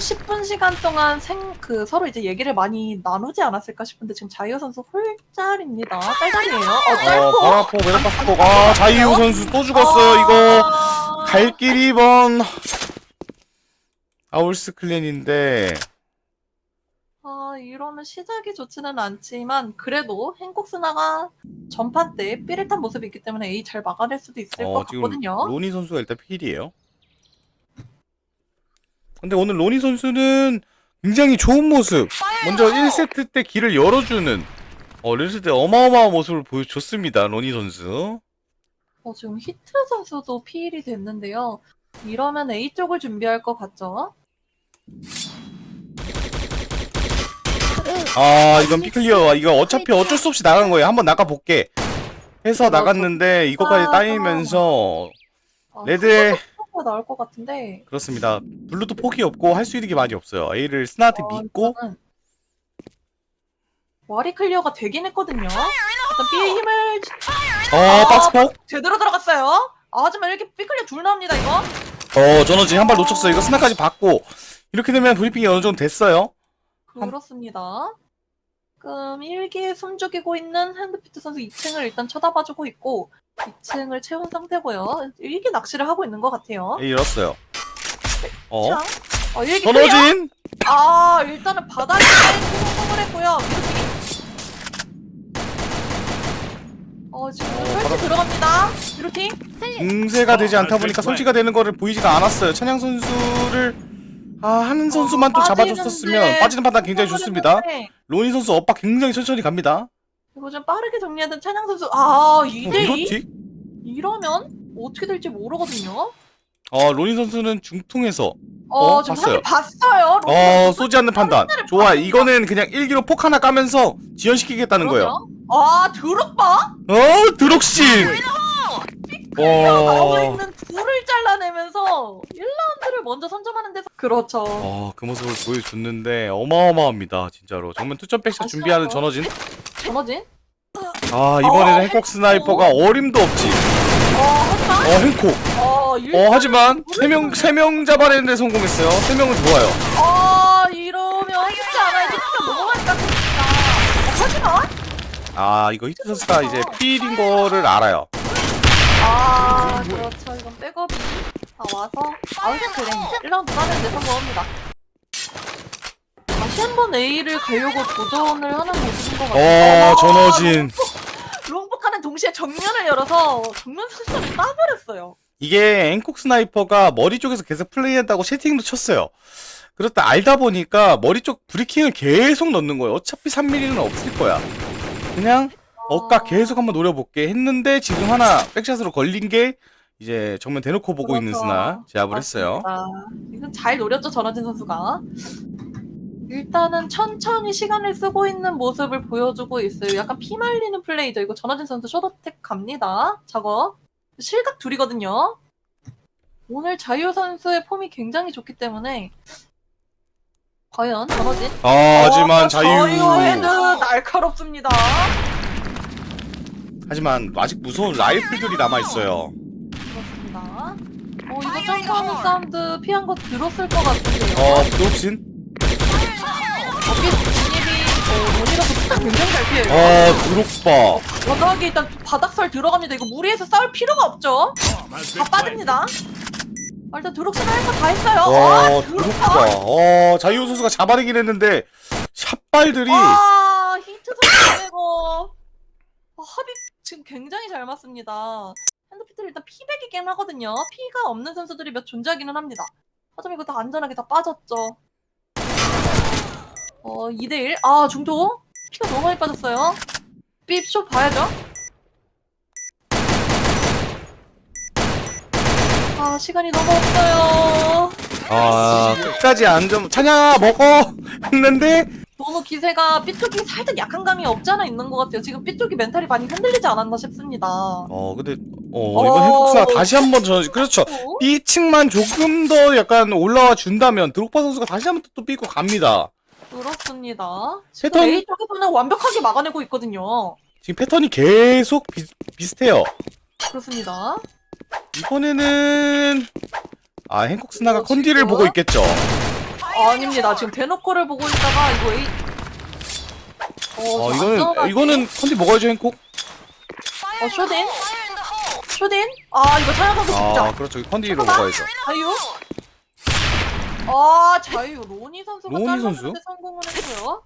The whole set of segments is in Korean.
10분 시간 동안 생, 그, 서로 이제 얘기를 많이 나누지 않았을까 싶은데, 지금 자이어 선수 홀짤입니다. 딸딸이에요. 어, 어, 짧고. 바라포 아, 자이유 선수 또 죽었어요. 이거 아, 갈 길이 먼 아울스 클랜인데 아, 이러면 시작이 좋지는 않지만, 그래도 행콕스나가 전판 때 삐릿한 모습이 있기 때문에 A 잘 막아낼 수도 있을 어, 것 지금 같거든요. 로니 선수가 일단 필이에요. 근데 오늘 로니 선수는 굉장히 좋은 모습. 먼저 1세트 때 길을 열어주는 어, 1세트 때 어마어마한 모습을 보여줬습니다. 로니 선수. 어, 지금 히트 선수도 피일이 됐는데요. 이러면 A 쪽을 준비할 것 같죠? 아, 이건 피클리어. 이거 어차피 어쩔 수 없이 나간 거예요. 한번 나가 볼게. 해서 그렇죠. 나갔는데 이거까지 아. 따이면서 아, 레드 에가 나올 것 같은데. 그렇습니다. 블루도 폭이 없고 할 수 있는 게 많이 없어요. A를 스나한테 어, 믿고 일단은 와리 클리어가 되긴 했거든요. 일단 B의 힘을 어 박스폭 제대로 들어갔어요. 아, 하지만 이렇게 B 클리어 둘 나옵니다, 이거. 어 저너지 한 발 놓쳤어요. 이거 스나까지 받고 이렇게 되면 브리핑이 어느 정도 됐어요. 그렇습니다. 지금 1기에 숨죽이고 있는 핸드피트 선수 2층을 일단 쳐다봐주고 있고 2층을 채운 상태고요. 1기 낚시를 하고 있는 것 같아요. A 잃었어요. 어 자, 어, 1기 클리어. 전어진 아, 일단은 바닥에 성공을 했고요. 미루팅. 어, 지금 설치 들어갑니다. 미루팅. 공세가 되지 않다 보니까 설치가 되는 거를 보이지가 않았어요. 찬양 선수를 아 하는 선수만 또 잡아줬었으면 빠지는데 빠지는 판단 굉장히 좋습니다. 로니 선수 엇박 굉장히 천천히 갑니다. 이거 좀 빠르게 정리하던 찬양 선수. 아, 어, 2대2? 이렇지? 이러면 어떻게 될지 모르거든요. 어 로니 선수는 중통에서 어, 어, 지금 봤어요. 사실 봤어요. 로키 어 선수. 쏘지 않는 판단. 좋아 이거는 그냥 1기로 폭 하나 까면서 지연시키겠다는 거예요. 그럼요. 아, 드롭바? 어 드록신. 나와 어. 있는 둘을 잘라내면서 1라운드를 먼저 선점하는 데서 그렇죠. 어, 그 모습을 보여줬는데 어마어마합니다, 진짜로. 정면 투점 백샷 아, 준비하는? 전어진. 전어진? 아, 이번에는 어, 행콕 스나이퍼가 어림도 없지. 어, 하지만 어, 행콕. 어, 일... 어, 하지만 세 명 세 명 잡아내는데 성공했어요. 세 명은 좋아요. 어, 이러면 쉽지 않아요. 진짜 넘어가니 깎습니다. 어, 하지만 아, 이거 히트 선수가 이제 필인 거를 알아요. 아, 그렇죠. 이건 백업이 다 와서 아웃스크린 1라운드 따는데 성공합니다. 다시 한번 A를 가려고 도전을 하는 모습인 것 같아요. 어, 전어진. 롱복하는 동시에 정면을 열어서 정면 선수를 따버렸어요. 이게 행콕 스나이퍼가 머리 쪽에서 계속 플레이한다고 채팅도 쳤어요. 그렇다 알다 보니까 머리 쪽 브리킹을 계속 넣는 거예요. 어차피 3mm는 없을 거야. 그냥 억까 계속 한번 노려볼게 했는데 지금 하나 백샷으로 걸린 게 이제 정면 대놓고 보고 있는 그렇죠. 스나 제압을 했어요. 맞습니다. 이건 잘 노렸죠 전화진 선수가. 일단은 천천히 시간을 쓰고 있는 모습을 보여주고 있어요. 약간 피말리는 플레이죠. 이거 전화진 선수 쇼더텍 갑니다. 작업. 실각 둘이거든요. 오늘 자유 선수의 폼이 굉장히 좋기 때문에 과연 전화진 아, 하지만 자유. 자유헤드 날카롭습니다. 하지만 아직 무서운 라이플들이 남아 있어요. 그렇습니다. 어 이거 점프하는 사운드 피한 거 들었을 것 같은데요. 어, 드롭신. 어깨 진입이 어, 원이라서 굉장히 잘 피해요. 어, 드롭바. 워낙에 일단 바닥설 들어갑니다. 이거 무리해서 싸울 필요가 없죠. 다 빠집니다. 아, 일단 드록신 할거 다 했어요. 어, 아, 드롭바. 어, 자유 선수가 잡아내긴 했는데 샷발들이 아, 히트 선수 이거 아, 합이 지금 굉장히 잘 맞습니다. 핸드피트 일단 피백이긴 하거든요. 피가 없는 선수들이 몇 존재하기는 합니다. 하지만 이거 다 안전하게 다 빠졌죠. 어, 2대1. 아, 중토. 피가 너무 많이 빠졌어요. 삐쇼 봐야죠. 아, 시간이 너무 없어요. 아, 끝까지 안좀 찬양아 먹어 했는데 너무 기세가 삐쪽이 살짝 약한 감이 없지 않아 있는 것 같아요. 지금 삐쪽이 멘탈이 많이 흔들리지 않았나 싶습니다. 어 근데 어 이번 행복사 다시 한번 저 그렇죠 어? B층만 조금 더 약간 올라와 준다면 드록바 선수가 다시 한번 또 삐고 갑니다 그렇습니다. 지금 패턴- A 쪽에서는 완벽하게 막아내고 있거든요. 지금 패턴이 계속 비, 비슷해요 그렇습니다. 이번에는 아 행콕 스나가 어, 컨디를? 보고 있겠죠 아닙니다. 지금 대놓고를 보고 있다가 이거 에이. 어, 어, 좀 이거는, 안전하게. 이거는 컨디 먹어야죠, 행콕? 어, 쇼딘? 쇼딘? 아, 이거 차량선수 진짜. 아, 그렇죠. 컨디로 먹어야죠. 자유? 아, 자유. 로니 선수가 로니 잘랐는데 선수? 성공을 했고요.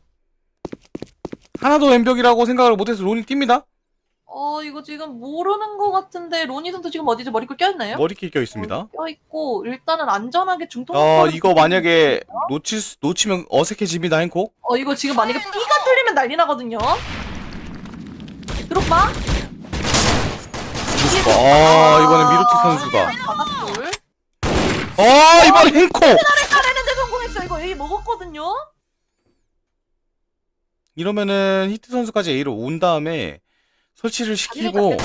하나도 왼벽이라고 생각을 못해서 론이 뜁니다. 어, 이거 지금 모르는 것 같은데 로니 선수 지금 어디지 머리끈 껴있나요? 머리끼 껴 있습니다. 어, 껴있고 일단은 안전하게 중통. 어, 이거 만약에 놓칠 수, 놓치면 어색해집니다, 행콕. 어, 이거 지금 만약에 B가 뚫리면 난리 나거든요. 드롭바? 아, 이번엔 미루티 선수가. 바닥돌. 아, 이번엔 행콕! 까내는데 성공했어. 이거 A 먹었거든요. 이러면은 히트 선수까지 A로 온 다음에 설치를 시키고,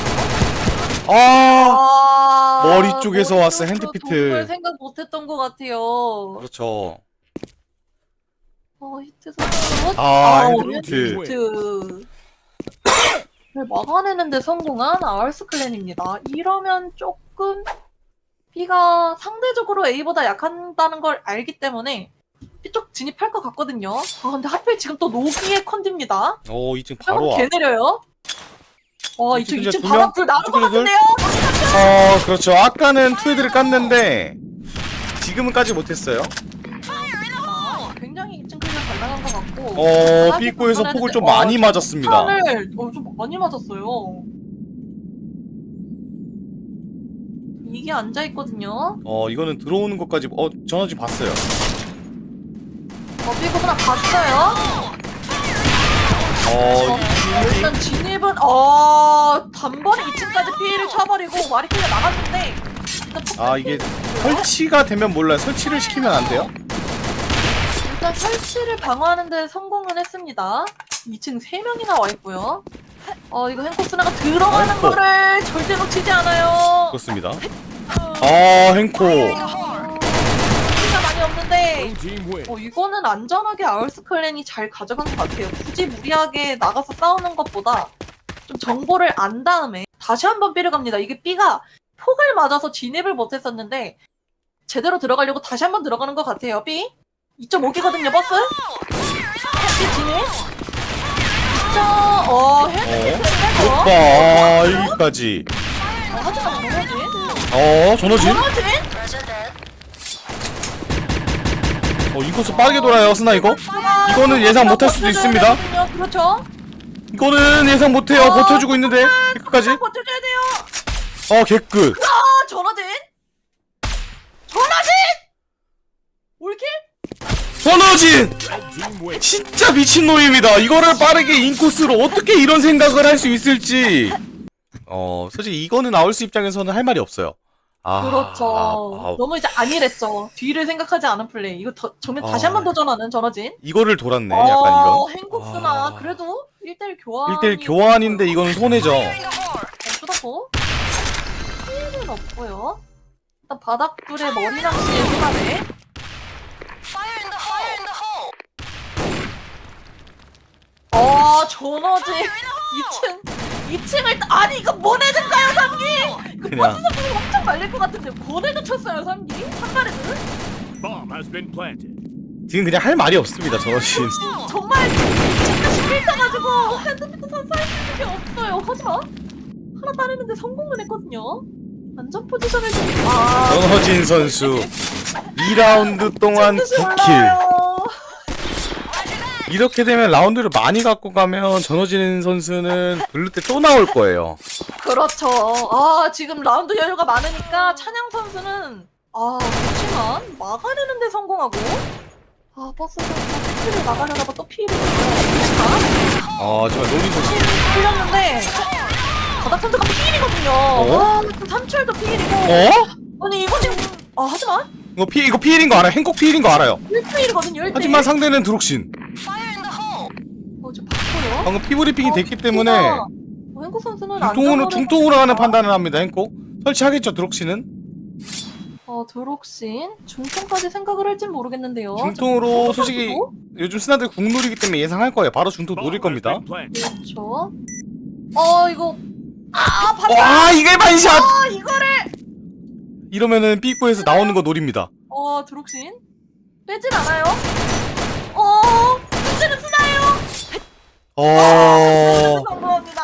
아, 아, 머리 쪽에서 머리 왔어, 쪽으로 핸드피트. 정말 생각 못했던 것 같아요. 그렇죠. 어, 히트 선수. 아, 아우, 핸드피트. 히트. 를 막아내는데 성공한 아울스 클랜입니다. 이러면 조금 B가 상대적으로 A보다 약한다는 걸 알기 때문에 B쪽 진입할 것 같거든요. 아 근데 하필 지금 또 노기의 컨디입니다. 오, 2층 바로 조금 와. 개 내려요. 와 이쪽 이쪽에 2층 두 바닥불 명? 나는 것 이쪽에 둘? 같은데요? 어, 그렇죠. 아까는 투헤드를 깠는데, 지금은 까지 못했어요. 아, 굉장히 2층 클랜 잘 나간 것 같고 어, 삐꼬에서 폭을 좀 많이 맞았습니다. 탄을 어, 좀 많이 맞았어요. 이게 앉아 있거든요. 어, 이거는 들어오는 것까지, 어, 전화지 봤어요. 어, 삐고 하나 봤어요. 어, 일단 진입은 어 단번에 2층까지 피해를 쳐버리고 마리클가 나갔는데 일단 아, 이게 설치가 되면 몰라요. 설치를 시키면 안 돼요? 일단 설치를 방어하는데 성공은 했습니다. 2층 3명이나 와 있고요. 어 이거 행콕 스나가 들어가는 아이고. 거를 절대 놓치지 않아요. 그렇습니다. 아, 행코. Win. 어, 이거는 안전하게 아울스 클랜이 잘 가져간 것 같아요. 굳이 무리하게 나가서 싸우는 것보다 좀 정보를 안 다음에 다시 한번 B를 갑니다. 이게 B가 폭을 맞아서 진입을 못했었는데 제대로 들어가려고 다시 한번 들어가는 것 같아요. B 2.5기거든요, 버스. B 진입. 2점, 어, 헤드 빼고. 오빠, 아, 여기까지. 어, 하지만 전화진. 어, 전호진? 전화진? 어, 인코스 빠르게 돌아요, 스나 이거? 이거는 예상 못할 수도 있습니다. 되거든요. 그렇죠. 이거는 예상 못해요. 어, 버텨주고 있는데. 끝까지. 버텨줘야 돼요. 어, 개끝. 아, 전화진? 전화진? 올킬? win. 진짜 미친 놈입니다. 이거를 빠르게 인코스로 어떻게 이런 생각을 할 수 있을지. 어, 솔직히 이거는 아울스 입장에서는 할 말이 없어요. 아, 그렇죠. 아, 아, 너무 이제 안일했죠. 뒤를 생각하지 않은 플레이. 이거 더, 정면 다시 아. 한 번 도전하는 전화진. 이거를 돌았네. 약간 이런. 어, 행복스나 아. 그래도 1대1 교환. 1대1 교환인데 이거는 손해죠. 쏟았고. 피해는 없고요. 일단 바닥불에 머리 낚시의 순간에. 어, 전화진. 2층. 2층을, 아니, 이거 보내든가요, 삼기? 그 그냥. 버스 선수 엄청 말릴 것 같은데, 보내도 쳤어요, 삼기? 한 발에는? Bomb has been planted. 지금 그냥 할 말이 없습니다. 전호진. 정말 진짜 시킬 떠가지고 핸드피트 선수 할수 있는 게 없어요. 하지만 하나 따내는데 성공을 했거든요. 안전 포지션을 좀 아, 전호진 선수 2라운드 동안 뜻이 9킬. 올라와요. 이렇게 되면 라운드를 많이 갖고 가면 전호진 선수는 블루 때 또 나올 거예요. 그렇죠. 아 지금 라운드 여유가 많으니까 찬양 선수는 아 그렇지만 막아내는 데 성공하고 아 버스 선수 피를 막아내다가 또 피를 그렇지만 아, 정말 노린 선수. 풀렸는데 바닥 선수가 피일이거든요. 어? 와, 그 삼철도 피일이고. 어? 아니 이거 지금 아 하지만 이거 피 이거 피일인 거 알아요. 행콕 피일인 거 알아요. 1대1이거든요 1대1 하지만 상대는 드록신. 어, 바꿔요 방금 피브리핑이 됐기 때문에 어, 행국 선수는 중통으로 안전으로 중통으로 하는 판단을 합니다. 행콕 설치하겠죠. 드록신은 어 드록신 중통까지 생각을 할진 모르겠는데요 중통으로 좀 솔직히? 요즘 스나들 국놀이기 때문에 예상할 거예요. 바로 중통 노릴 겁니다. 그렇죠 어 이거 아 반대 와 이게 반샷! 아 이거를 이러면은 삐꼬에서 나오는 거 노립니다. 어 드록신 빼진 않아요. 어, 문제는 스나예요. 어. 성공합니다.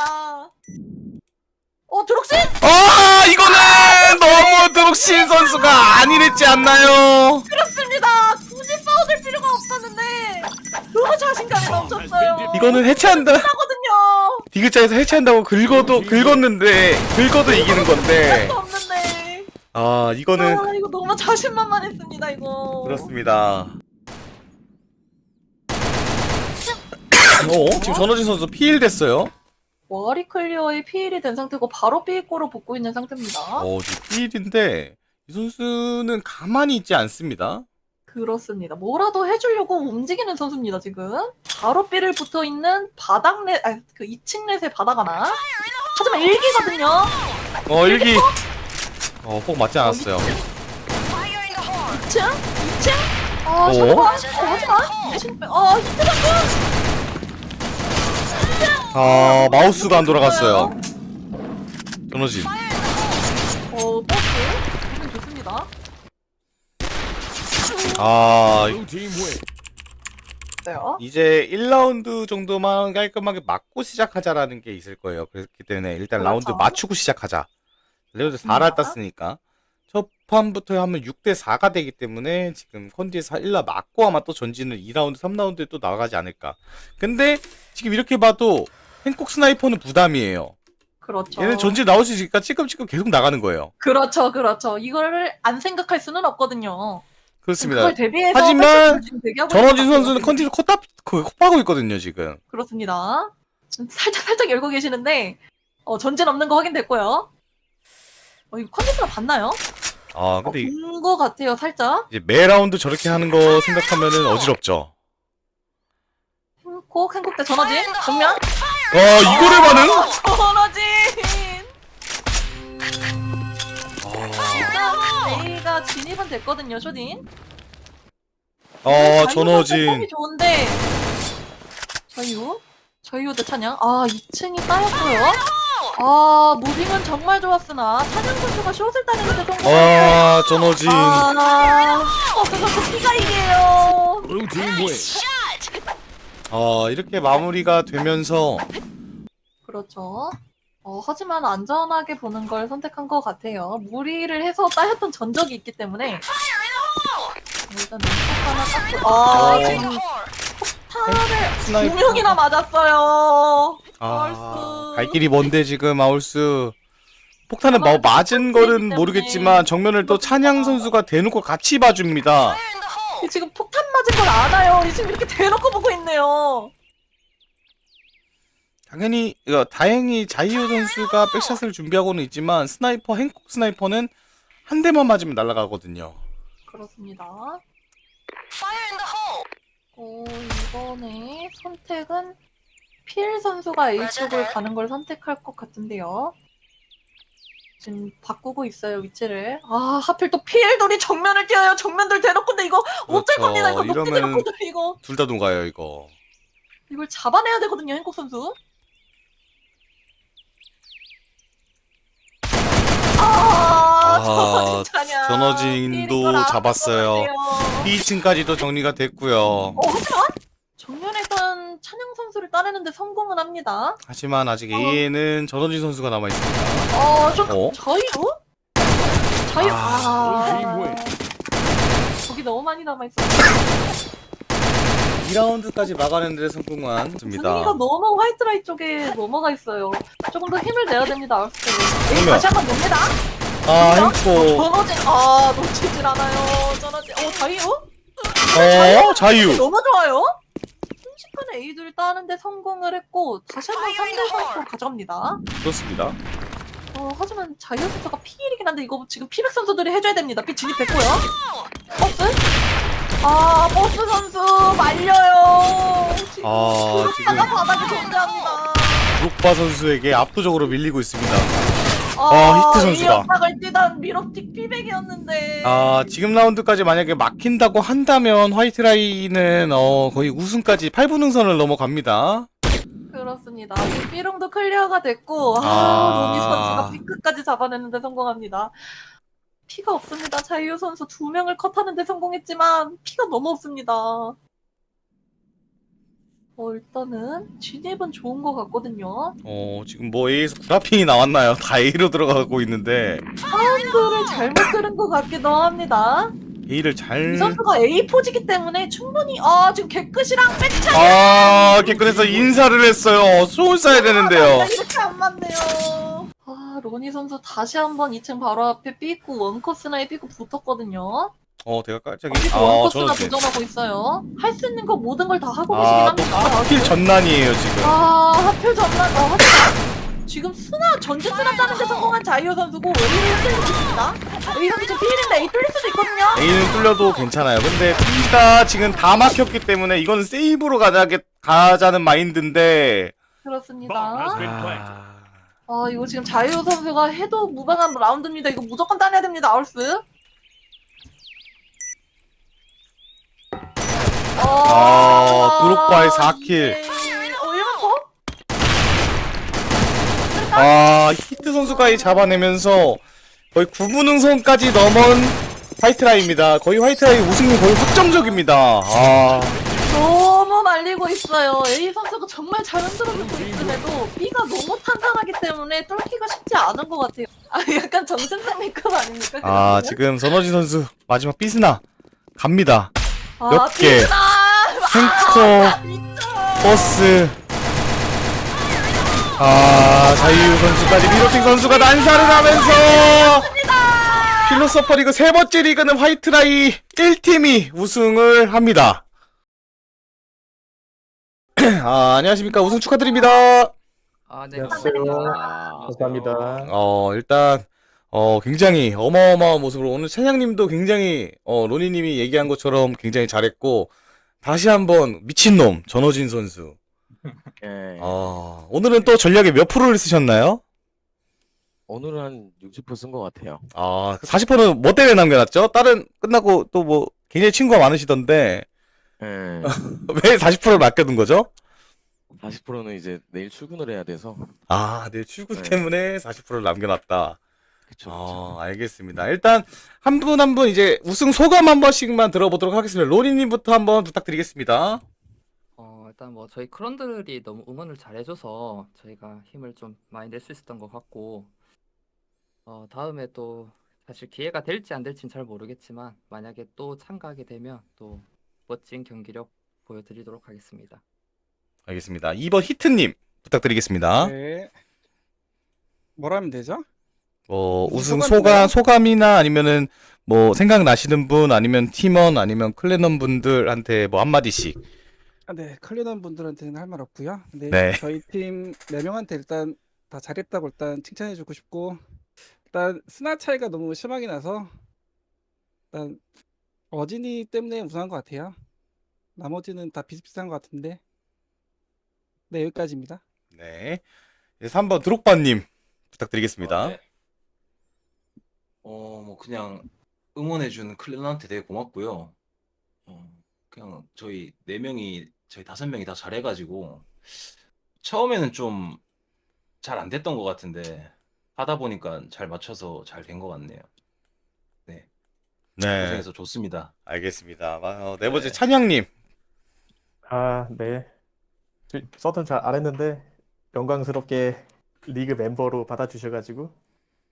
어, 드록신? 아, 이거는 너무 드록신 선수가 안일했지 않나요? 그렇습니다. 굳이 싸워줄 필요가 없었는데 너무 자신감이 넘쳤어요. 이거는 해체한다. 하거든요. 디귿자에서 해체한다고 긁어도 긁었는데 긁어도 이기는 건데. 아, 이거는 아, 이거 너무 자신만만했습니다. 이거. 그렇습니다. 어, 지금 전호진 선수 피일 됐어요. 와리 클리어의 피일이 된 상태고 바로 B골로 붙고 있는 상태입니다. 어, 지금 피일인데 이 선수는 가만히 있지 않습니다. 그렇습니다. 뭐라도 해주려고 움직이는 선수입니다, 지금. 바로 B를 붙어 있는 바닥 넷, 아, 그 2층 넷의 바닥 하나. 하지만 일기거든요. 어, 일기. 어, 폭 맞지 않았어요. 2층? 2층? 아, 어? 잠깐만. 어, 2층 빼. 아, 히트가 아, 마우스가 안 돌아갔어요. 전호진. 어, 버스. 기분 좋습니다. 아, Blue team win. 있어요. 이제 1라운드 정도만 깔끔하게 맞고 시작하자라는 게 있을 거예요. 그렇기 때문에 일단 그렇죠. 라운드 맞추고 시작하자. 레오드 4를 맞습니다. 땄으니까. 첫 판부터 하면 6대 4가 되기 때문에 지금 컨디에서 1라 맞고 아마 또 전진을 2라운드, 3라운드에 또 나가지 않을까. 근데 지금 이렇게 봐도 행콕 스나이퍼는 부담이에요. 그렇죠. 얘는 전진 나올 수 있으니까 찌끔찌끔 계속 나가는 거예요. 그렇죠, 그렇죠. 이거를 안 생각할 수는 없거든요. 그렇습니다. 그걸 대비해서 하지만 지금 대기하고 전원진 있는 것 선수는 같아요. 컨디를 그, 콧파고 있거든요, 지금. 그렇습니다. 지금 살짝 살짝 열고 계시는데 어, 전진 없는 거 확인됐고요. 어, 이거 컨디션 봤나요? 아, 어, 근데 이- 본거 같아요, 살짝. 이제 매 라운드 저렇게 하는 거 생각하면은 어지럽죠. 꼭 행복대 전화진 정면. 어, 이거를 반응? 전화진. 아, 일단 A가 진입은 됐거든요, 쇼딘. 어, 폼이 전호진. 좋은데 저유 저유 대 찬양. 아 2층이 따였고요. 아 무빙은 정말 좋았으나 찬양 선수가 숏을 따내는데 성공. 아, 전호진. 아, 어, 그거 피가 이게요. Blue team win. 어, 이렇게 마무리가 되면서, 그렇죠. 어, 하지만 안전하게 보는 걸 선택한 것 같아요. 무리를 해서 따였던 전적이 있기 때문에. 일단 왼쪽 하나 땄고. 아, 어. 지금 폭탄을 두 스나이퍼. 명이나 맞았어요. 아, 아울스. 갈 길이 먼데 지금 아울스. 폭탄은 뭐 아마 맞은. 거는 모르겠지만 정면을 또 찬양 선수가 대놓고 같이 봐줍니다. 지금 폭탄 맞은 걸 알아요. 지금 이렇게 대놓고 보고 있네요. 당연히 어, 다행히 자이오 선수가 백샷을 준비하고는 있지만 스나이퍼 행콕 스나이퍼는 한 대만 맞으면 날아가거든요. 그렇습니다. 어, 이번에 선택은 필 선수가 A 쪽을 가는 걸 선택할 것 같은데요. 지금 바꾸고 있어요 위치를. 아 하필 또 필돌이 정면을 뛰어요. 정면들 대놓고인데 이거 어쩔 그렇죠. 겁니다. 이거 높게 이러면은- 대놓고도 이거 둘다 녹아요 이거. 이걸 잡아내야 되거든요. 행콕 선수. 아, 아, 전어진 전어진도 잡았어요. 알았던 것 같아요. 2층까지도 정리가 됐고요. 어, 하지만 정면에선 찬양 선수를 따내는데 성공은 합니다. 하지만 아직 A에는 전원진 선수가 남아 있습니다. 어, 좀 어? 자유? 자유. 아, 아, 거기 너무 많이 남아 있어. 2라운드까지 막아내는 데 성공한 분위기가 습니다. 너무 화이트라이 쪽에 넘어가 있어요. 조금 더 힘을 내야 됩니다. 그러면- 다시 한번 놉니다. 아, 어, 행코. 전어진. 아, 놓치질 않아요. 전어진. 어, 자유? 어, 자유. 너무 좋아요. 순식간에 에이드를 따는데 성공을 했고 다시 한번 3대 3로 가져갑니다. 그렇습니다. 어, 하지만 자이어 선수가 피일이긴 한데 이거 지금 피백 선수들이 해줘야 됩니다. 피 진입됐고요. 버스? 아 버스 선수 말려요. 지금 아, 지금 바닥에 존재합니다. 룩바 선수에게 압도적으로 밀리고 있습니다. 아, 아, 히트 선수다. 이 역학을 뛰던 미로틱 피백이었는데. 아, 지금 라운드까지 만약에 막힌다고 한다면 화이트라이는 어, 거의 우승까지 8분 응선을 넘어갑니다. 그렇습니다. 지금 삐롱도 클리어가 됐고 아, 아. 로니 선수가 삐끗까지 잡아내는데 성공합니다. 피가 없습니다. 자이유 선수 두 명을 컷하는데 성공했지만 피가 너무 없습니다. 어, 일단은 진입은 좋은 것 같거든요. 어, 지금 뭐 A에서 구라핑이 나왔나요? 다 A로 들어가고 있는데 사운드를 잘못 들은 것 같기도 합니다. A를 이 잘 선수가 A 포지기 때문에 충분히 아 지금 개끝이랑 백차 아, 개끈해서 인사를 했어요. 손 쏴야 되는데요. 이렇게 안 맞네요. 아 로니 선수 다시 한번 2층 바로 앞에 삐고 원커스나에 삐고 붙었거든요. 어, 내가 깜짝이. 아, 원커스나 도전하고 있어요. 할 수 있는 거 모든 걸 다 하고 계시긴 아, 또 합니다. 하필 전난이에요, 지금. 아 하필 전날 아, 하필. 지금 스나 전진 스나 따는데 성공한 자이오 선수고 A를 흔들리고 있습니다. A 선수 지금 필인데 A 뚫릴 수도 있거든요. A는 뚫려도 괜찮아요. 근데 B가 지금 다 막혔기 때문에 이건 세이브로 가자, 가자는 마인드인데. 그렇습니다. 아, 아 이거 지금 자유 선수가 해도 무방한 라운드입니다. 이거 무조건 따내야 됩니다. 아울스. 아, 드록바의 4킬. 어, 1번 더? 아, 히트 선수까지 잡아내면서 거의 9분응선까지 넘은 화이트라이입니다. 거의 화이트라이 우승이 거의 확정적입니다. 아, 너 무 말리고 있어요. A 선수가 정말 잘 흔들어주고 있음에도 B가 너무 탄탄하기 때문에 뚫기가 쉽지 않은 것 같아요. 아 약간 정신상 메이크업 아닙니까? 아? 지금 선호지 선수 마지막 삐스나 갑니다. 아, 몇 개. 비스나! 탱커, 버스. 아, 자유 선수까지 미로팅 선수가 난사를 하면서 필로서퍼 리그 세 번째 리그는 화이트라이 1팀이 우승을 합니다. 아, 안녕하십니까. 우승 축하드립니다. 아, 네. 안녕하세요. 감사합니다. 감사합니다. 어, 일단, 어, 굉장히 어마어마한 모습으로 오늘 찬양님도 굉장히, 어, 로니님이 얘기한 것처럼 굉장히 잘했고, 다시 한번 미친놈, 전호진 선수. 예. 어, 오늘은 또 전략에 몇 프로를 쓰셨나요? 오늘은 한 60%쓴 것 같아요. 아, 40%는 뭐 때문에 남겨놨죠? 다른, 끝나고 또 뭐, 굉장히 친구가 많으시던데, 예. 왜 40%를 맡겨둔 거죠? 40%는 이제 내일 출근을 해야 돼서. 아, 내 출근 네. 때문에 40%를 남겨놨다. 그쵸, 그쵸. 어, 알겠습니다. 일단 한 분 한 분 이제 우승 소감 한 번씩만 들어보도록 하겠습니다. 로니님부터 한번 부탁드리겠습니다. 어, 일단 뭐 저희 크런들이 너무 응원을 잘해줘서 저희가 힘을 좀 많이 낼 수 있었던 것 같고, 어, 다음에 또 사실 기회가 될지 안 될지는 잘 모르겠지만 만약에 또 참가하게 되면 또 멋진 경기력 보여드리도록 하겠습니다. 알겠습니다. 2번 히트님 부탁드리겠습니다. 네. 뭐라 하면 되죠? 어, 우승 소감인가요? 소감 소감이나 아니면은 뭐 생각나시는 분 아니면 팀원 아니면 클랜원 분들한테 뭐 한마디씩. 아, 네, 클리던 분들한테는 할 말 없고요. 네, 네. 저희 팀 네 명한테 일단 다 잘했다고 일단 칭찬해주고 싶고, 일단 스나 차이가 너무 심하게 나서 일단 어진이 때문에 우승한 것 같아요. 나머지는 다 비슷비슷한 것 같은데, 네 여기까지입니다. 네. 3번 드록바님 부탁드리겠습니다. 아, 네. 어, 뭐 그냥 응원해준 클랜한테 되게 고맙고요. 어, 그냥 저희 네 명이 저희 다섯 명이 다 잘해가지고 처음에는 좀 잘 안 됐던 것 같은데 하다 보니까 잘 맞춰서 잘 된 것 같네요. 네. 고생해서 좋습니다. 알겠습니다. 어, 네 번째 네. 찬양님. 아, 네. 서든 잘 안 했는데 영광스럽게 리그 멤버로 받아주셔가지고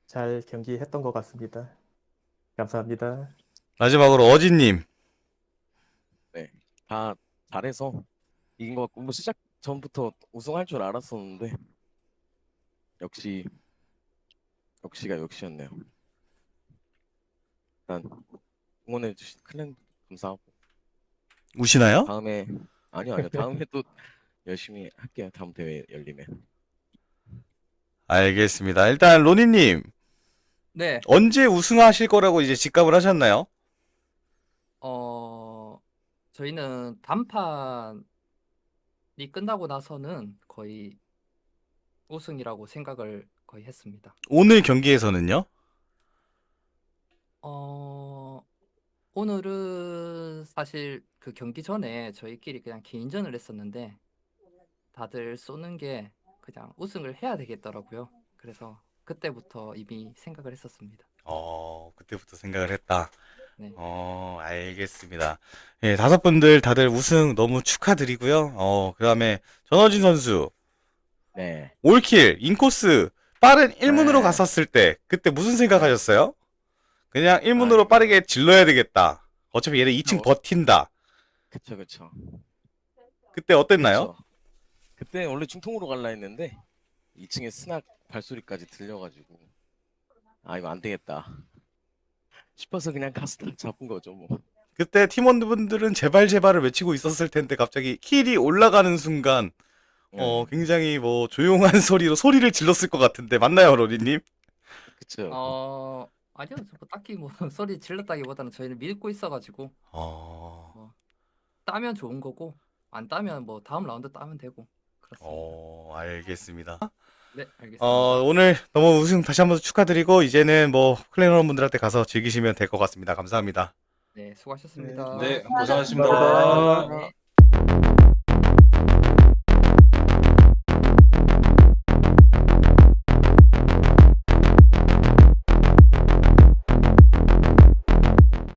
잘 경기했던 것 같습니다. 감사합니다. 마지막으로 어진님. 다 잘해서 이긴 것 같고, 뭐 시작 전부터 우승할 줄 알았었는데, 역시, 역시가 역시였네요. 일단, 응원해 주신 클랜 감사하고, 우시나요? 다음에, 아니요, 아니요. 다음에 또 열심히 할게요. 다음 대회 열리면. 알겠습니다. 일단 로니님 네, 언제 우승하실 거라고 이제 직감을 하셨나요? 어, 저희는 단판이 끝나고 나서는 거의 우승이라고 생각을 거의 했습니다. 오늘 경기에서는요? 어, 오늘은 사실 그 경기 전에 저희끼리 그냥 개인전을 했었는데 다들 쏘는 게 그냥 우승을 해야 되겠더라고요. 그래서 그때부터 이미 생각을 했었습니다. 어, 그때부터 생각을 했다. 네. 어, 알겠습니다. 예, 다섯 분들 다들 우승 너무 축하드리고요. 어, 그 다음에 전어진 선수, 네. 올킬, 인코스, 빠른 1문으로 네. 갔었을 때, 그때 무슨 생각하셨어요? 그냥 1문으로 아, 빠르게 질러야 되겠다. 어차피 얘네 2층 어. 버틴다. 그쵸 그쵸. 그때 어땠나요? 그쵸. 그때 원래 중통으로 갈라 했는데 2층에 스낙 발소리까지 들려가지고 아 이거 안 되겠다 싶어서 그냥 가스타 잡은 거죠 뭐. 그때 팀원분들은 제발 제발을 외치고 있었을 텐데 갑자기 킬이 올라가는 순간 어 음, 굉장히 뭐 조용한 소리로 소리를 질렀을 것 같은데 맞나요, 로리님? 그쵸. 어 아니요 저뭐 딱히 뭐 소리 질렀다기보다는 저희는 믿고 있어가지고 어, 따면 좋은 거고 안 따면 뭐 다음 라운드 따면 되고 그렇습니다. 어 알겠습니다. 네 알겠습니다. 어 오늘 너무 우승 다시 한번 축하드리고 이제는 뭐 클랜원 분들한테 가서 즐기시면 될 것 같습니다. 감사합니다. 네 수고하셨습니다. 네, 고생하셨습니다. 감사합니다. 네.